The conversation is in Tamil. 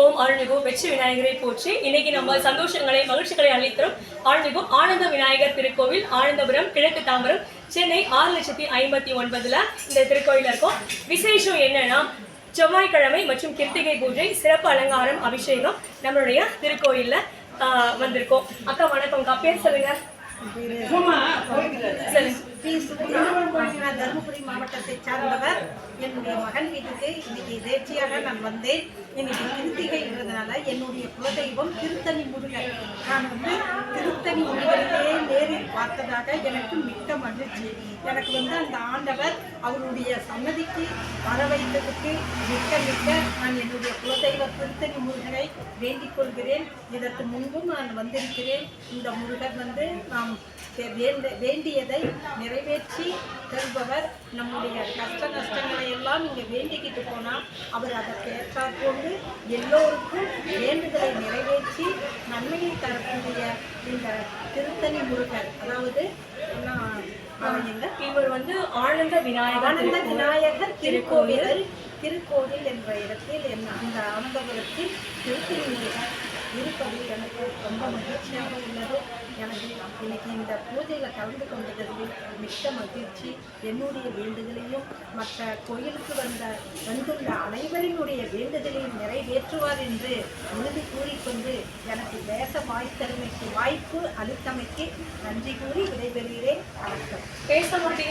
ஓம் அருள்மிகு வெற்றி விநாயகரை போற்றி இன்னைக்கு நம்ம சந்தோஷங்களை மகிழ்ச்சிகளை அளித்தரும் அருள்மிகு ஆனந்த விநாயகர் திருக்கோவில் ஆனந்தபுரம் கிழக்கு தாம்பரம் சென்னை ஆறு லட்சத்தி ஐம்பத்தி ஒன்பதுல இந்த திருக்கோயில் இருக்கும். விசேஷம் என்னன்னா செவ்வாய்க்கிழமை மற்றும் கிருத்திகை பூஜை சிறப்பு அலங்காரம் அபிஷேகம் நம்மளுடைய திருக்கோயில்ல வந்திருக்கோம். அக்கா வணக்கம். அக்கா பேர் சொல்லுங்க. தருமபுரி மாவட்டத்தை சார்ந்தவர். என்னுடைய மகன் வீட்டுக்கு இன்னைக்கு எதேர்ச்சியாக நான் வந்தேன். இன்னைக்கு கிருத்திகைன்றதுனால என்னுடைய குலதெய்வம் திருத்தணி முருகன். நான் வந்து திருத்தணி முருகன் பார்த்ததாக எனக்கு மிக்க மகிழ்ச்சி. எனக்கு வந்து அந்த ஆண்டவர் அவருடைய சன்னதிக்கு வர வைத்ததுக்கு மிக்க மிக்க நான் என்னுடைய குலதெய்வ திருத்தணி முருகனை வேண்டிக் கொள்கிறேன். இதற்கு முன்பும் நான் வந்திருக்கிறேன். இந்த முருகர் வந்து நாம் வேண்ட வேண்டியதை நிறைவேற்றி தருபவர். நம்முடைய கஷ்ட நஷ்டங்களை எல்லாம் இங்கே வேண்டிக்கிட்டு போனால் அவர் அதற்கு ஏற்றாற்போண்டு எல்லோருக்கும் வேண்டுதலை நிறைவேற்ற நன்மையை தரக்கூடிய இந்த திருத்தணி முருகர் அதாவது இவர் வந்து ஆனந்த விநாயகர் ஆனந்த. விநாயகர் திருக்கோவில் திருக்கோவில் என்ற இடத்தில் அந்த ஆனந்தபுரத்தில் திருத்திருமுருகர் இருப்பது எனக்கு ரொம்ப மகிழ்ச்சியாக உள்ளது. எனக்கு இன்னைக்கு இந்த பூஜையில் கலந்து கொண்டதற்கு மிக்க மகிழ்ச்சி. என்னுடைய வேண்டுதலையும் மற்ற கோயிலுக்கு வந்த வந்துள்ள அனைவரினுடைய வேண்டுதலையும் நிறைவேற்றுவார் என்று உறுதி கூறிக்கொண்டு எனக்கு பேச வாய்த்தருமைக்கு வாய்ப்பு அளித்தமைக்கு நன்றி கூறி விடைபெறுகிறேன். வணக்கம். பேச முடியும்